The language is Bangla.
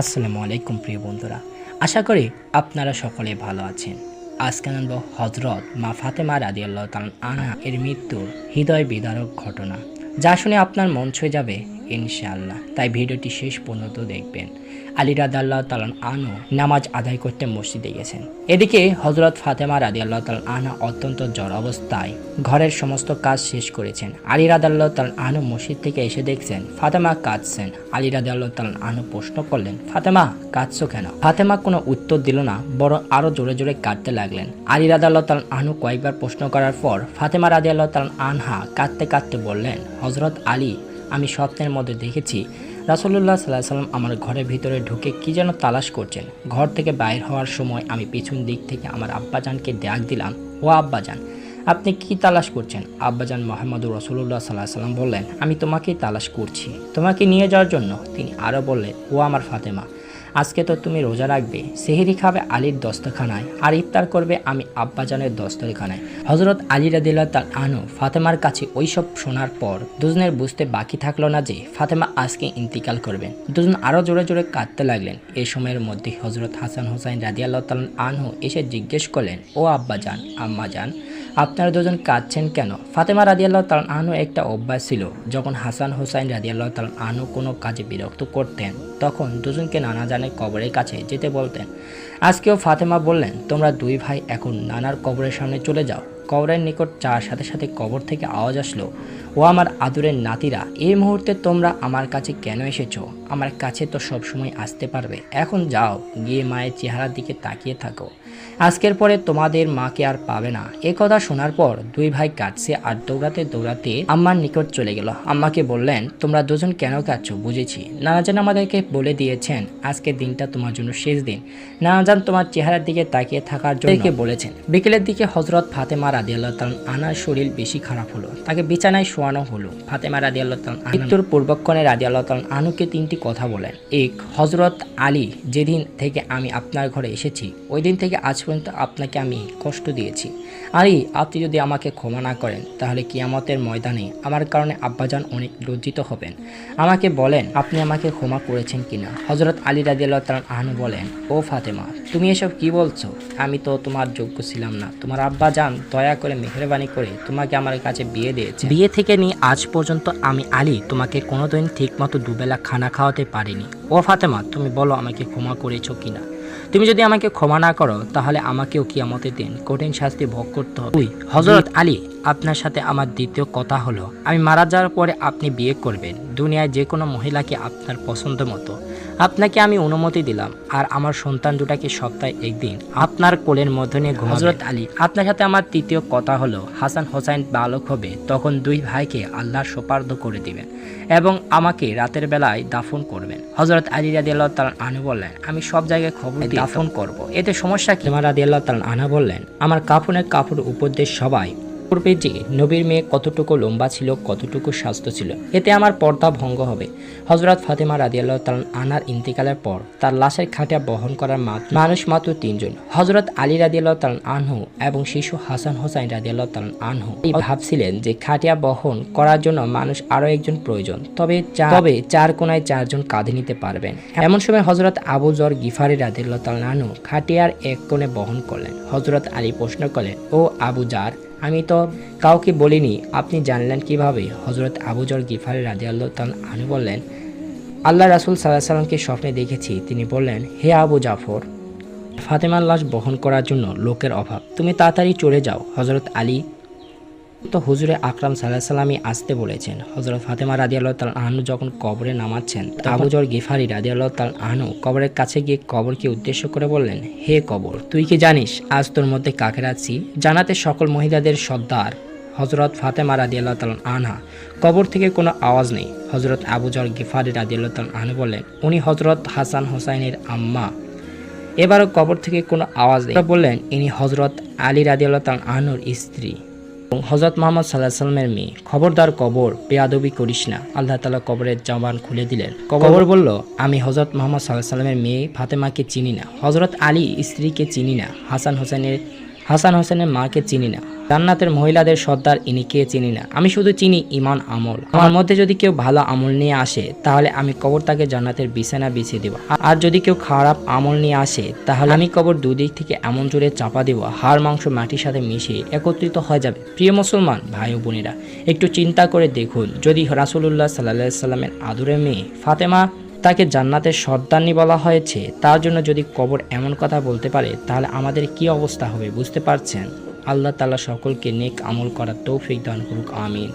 আসসালামু আলাইকুম প্রিয় বন্ধুরা, আশা করি আপনারা সকলে ভালো আছেন। আজকে আনন্দ হজরত মা ফাতেমা রাজি আল্লাহ আনা এর মৃত্যুর হৃদয় বিদারক ঘটনা। যা শুনে আপনার মন ছুঁয়ে যাবে ইনশাআল্লাহ। তাই ভিডিওটি শেষ পর্যন্ত দেখবেন। আলী রাদ আল্লাহ তালান আনু নামাজ আদায় করতে মসজিদে গেছেন এদিকে হজরত ফাতেমা রাদি আল্লাহ তালান আনা অত্যন্ত জ্বর অবস্থায় ঘরের সমস্ত কাজ শেষ করেছেন। আলী রাদ আল্লাহ তালান আনু মসজিদ থেকে এসে দেখছেন, ফাতেমা কাঁদছেন। আলী রাদ আল্লাহ তালান আনু প্রশ্ন করলেন, ফাতেমা, কাঁদছো কেন? ফাতেমা কোনো উত্তর দিল না, বরং আরও জোরে জোরে কাঁদতে লাগলেন। আলী রাদ আল্লাহ তালান আনু কয়েকবার প্রশ্ন করার পর ফাতেমা রাদি আল্লাহ তালান আনহা কাঁদতে কাঁদতে বললেন হজরত আলী আমি স্বপ্নের মধ্যে দেখেছি রাসুল্লাহ সাল্লাহ সাল্লাম আমার ঘরের ভিতরে ঢুকে কি যেন তালাশ করছেন। ঘর থেকে বাইর হওয়ার সময় আমি পিছন দিক থেকে আমার আব্বাজানকে ডাক দিলাম, ও আব্বাজান, আপনি কি তালাশ করছেন? আব্বাজান মোহাম্মদুর রসুল্লাহ সাল্লাহ সাল্লাম বললেন, আমি তোমাকেই তালাশ করছি। তোমাকে নিয়ে যাওয়ার জন্য? তিনি আরও বললেন, ও আমার ফাতেমা আজকে তো তুমি রোজা রাখবে। সেহেরি খাবে আলীর দস্তখানায়, আর ইফতার করবে আমি আব্বাজানের দস্তরখানায় হজরত আলী রাদিল্লা তার আনু ফাতেমার কাছে ওইসব শোনার পর দুজনের বুঝতে বাকি থাকল না যে ফাতেমা আজকে ইন্তিকাল করবেন দুজন আরও জোরে জোরে কাঁদতে লাগলেন। এ সময়ের মধ্যে হজরত হাসান হোসাইন রাদিয়াল্লাহ তাল আনহু এসে জিজ্ঞেস করলেন, ও আব্বাজান, আম্মাজান আপনারা দুজন কাঁদছেন কেন? ফাতেমা রাজিয়াল্লাহ তাল আনু একটা অভ্যাস ছিল, যখন হাসান হোসাইন রাজিয়াল্লাহ তাল আনু কোনো কাজে বিরক্ত করতেন, তখন দুজনকে নানা জানে কবরের কাছে যেতে বলতেন। আজকেও ফাতেমা বললেন, তোমরা দুই ভাই এখন নানার কবরের সামনে চলে যাও। কবরের নিকট চার সাথে সাথে কবর থেকে আওয়াজ আসলো। ও আমার আদুরের নাতিরা এই মুহূর্তে তোমরা আমার কাছে কেন এসেছ? আমার কাছে তো সবসময় আসতে পারবে। এখন যাও গিয়ে মায়ের চেহারার দিকে তাকিয়ে থাকো। আজকের পরে তোমাদের মাকে আর পাবে না। এ কথা শোনার পর দুই ভাই কাটছে আর দৌড়াতে দৌড়াতে আম্মার নিকট চলে গেল। আম্মাকে বললেন তোমরা দুজন কেন কাটছো বুঝেছি। নানাজান আমাদেরকে বলে দিয়েছেন আজকের দিনটা তোমার জন্য শেষ দিন। নানাজান তোমার চেহারার দিকে তাকিয়ে থাকার জন্য বলেছেন। বিকেলের দিকে হজরত ফাতেমা রাদি আল্লাহ আনার শরীর বেশি খারাপ হলো। তাকে বিছানায় শোয়ানো হলো। ফাতেমা রাদি আল্লাহ মৃত্যুর পূর্বক্ষণে রাদি আল্লাহ আনুকে তিনটি কথা বলেন। এক হজরত আলী, যেদিন থেকে আমি আপনার ঘরে এসেছি ওই দিন থেকে আজ পর্যন্ত আপনাকে আমি কষ্ট দিয়েছি। আলী, আপনি যদি আমাকে ক্ষমা না করেন, তাহলে কিয়ামতের ময়দানে আমার কারণে আব্বাজান অনেক লজ্জিত হবেন। আমাকে বলেন, আপনি আমাকে ক্ষমা করেছেন কিনা? হজরত আলী রাজিয়াল্লাহ তালান আহনু বলেন, ও ফাতেমা, তুমি এসব কি বলছো? আমি তো তোমার যোগ্য ছিলাম না। তোমার আব্বাজান দয়া করে মেহরবানি করে তোমাকে আমার কাছে বিয়ে দিয়েছে। বিয়ে থেকে নিয়ে আজ পর্যন্ত আমি আলী তোমাকে কোনোদিন ঠিকমতো দুবেলা খানা খাওয়াতে পারিনি। ও ফাতেমা তুমি বলো আমাকে ক্ষমা করেছ কিনা? তুমি যদি আমাকে ক্ষমা না করো তাহলে আমাকেও কিয়ামতের দিন কঠিন শাস্তি ভোগ করতে হবে। দুই, হজরত আলী আপনার সাথে আমার দ্বিতীয় কথা হলো আমি মারা যাওয়ার পরে আপনি বিয়ে করবেন। দুনিয়ায় যে কোনো মহিলাকে আপনার পছন্দ মতো। আপনাকে আমি অনুমতি দিলাম আর আমার সন্তান দুটাকে সপ্তাহে একদিন আপনার কোলের মধ্যে নিয়ে হজরত আলী আপনার সাথে আমার তৃতীয় কথা হলো হাসান হোসাইন বালক হবে তখন দুই ভাইকে আল্লাহর সোপার্দ করে দিবেন এবং আমাকে রাতের বেলায় দাফন করবেন। হজরত আলী রাদি আল্লাহ তাল আনু বললেন আমি সব জায়গায় খবর দাফন করব। এতে সমস্যা কি? আমার রাদি আল্লাহ তাল আনা বললেন আমার কাফনের কাপড় উপর দিয়ে সবাই পূর্বে যে নবীর মেয়ে কতটুকু লম্বা ছিল, কতটুকু স্বাস্থ্য ছিল, এতে আমার পর্দা ভঙ্গ হবে। হজরত ফাতেমা রাদিয়াল্লাহ তাল আনার ইন্তিকালের পর তার লাশের খাটিয়া বহন করার মাত্র মানুষ মাত্র তিনজন। হজরত আলী রাদিয়াল্লাহ তাল আনহু এবং শিশু হাসান হোসাইন রাদিয়াল্লাহ তাল আনহু ভাবছিলেন যে খাটিয়া বহন করার জন্য মানুষ আরও একজন প্রয়োজন, তবে তবে চার কোনায় চারজন কাঁধে নিতে পারবেন। এমন সময় হজরত আবু জর গিফারি রাদিয়াল্লাহ তাল আনহু খাটিয়ার এক কোণে বহন করলেন। হজরত আলী প্রশ্ন করলেন, ও আবু জার আমি তো কাউকে বলিনি। আপনি জানলেন কীভাবে? হজরত আবুজর গিফার আল্লাহ আনু বললেন, আল্লাহ রাসুল সাল্লাহ সাল্লামকে স্বপ্নে দেখেছি। তিনি বললেন, হে আবু জাফর, ফাতেমার লাশ বহন করার জন্য লোকের অভাব। তুমি তাড়াতাড়ি চলে যাও। হজরত আলী তো হুজুরে আকরাম সাল্লাহ সাল্লামই আসতে বলেছেন। হজরত ফাতেমা রাদি আল্লাহ তাল আহনু যখন কবরে নামাচ্ছেন আবুজর গিফারি রাদি আল্লাহ তাল আহনু কবরের কাছে গিয়ে কবরকে উদ্দেশ্য করে বললেন হে কবর তুই কি জানিস আজ তোর মধ্যে কাকে রাখছি জানাতে সকল মহিলাদের সর্দার। হজরত ফাতেমা আল্লাহ তাল আনহা কবর থেকে কোনো আওয়াজ নেই। হজরত আবুজর গিফারি রাদি আল্লাহ তাল আহনু বললেন উনি হজরত হাসান হোসাইনের আম্মা। এবারও কবর থেকে কোনো আওয়াজ নেই। বললেন ইনি হজরত আলী রাদি আল্লাহ তাল আহনুর স্ত্রী। হজরত মোহাম্মদ সাল্লাহ সাল্লামের মেয়ে। খবরদার কবর বেয়াদবি করিস না। আল্লাহ তালা কবরের জবান খুলে দিলেন। কবর বলল আমি হজরত মোহাম্মদ সাল্লাহ সাল্লামের মেয়ে ফাতেমাকে চিনি না। হজরত আলী স্ত্রীকে চিনি না। হাসান হোসেনের হাসান হোসেনের মাকে চিনি না। জান্নাতের মহিলাদের সর্দার ইনি কে চিনি না? আমি শুধু চিনি ইমান আমল। আমার মধ্যে যদি কেউ ভালো আমল নিয়ে আসে, তাহলে আমি কবর তাকে জান্নাতের বিছানা বিছিয়ে দেবো। আর যদি কেউ খারাপ আমল নিয়ে আসে, তাহলে আমি কবর দুদিক থেকে এমন জোরে চাপা দেব, হাড়, মাংস, মাটির সাথে মিশিয়ে একত্রিত হয়ে যাবে। প্রিয় মুসলমান, ভাই বোনেরা, একটু চিন্তা করে দেখুন, যদি রাসুলুল্লাহ সাল্লাহ সাল্লামের আদুরে মেয়ে ফাতেমা তাকে জান্নাতের সর্দানি বলা হয়েছে। তার জন্য যদি কবর এমন কথা বলতে পারে, তাহলে আমাদের কি অবস্থা হবে বুঝতে পারছেন? আল্লাহ তালা সকলকে নেক আমল করার তৌফিক দান করুক, আমিন।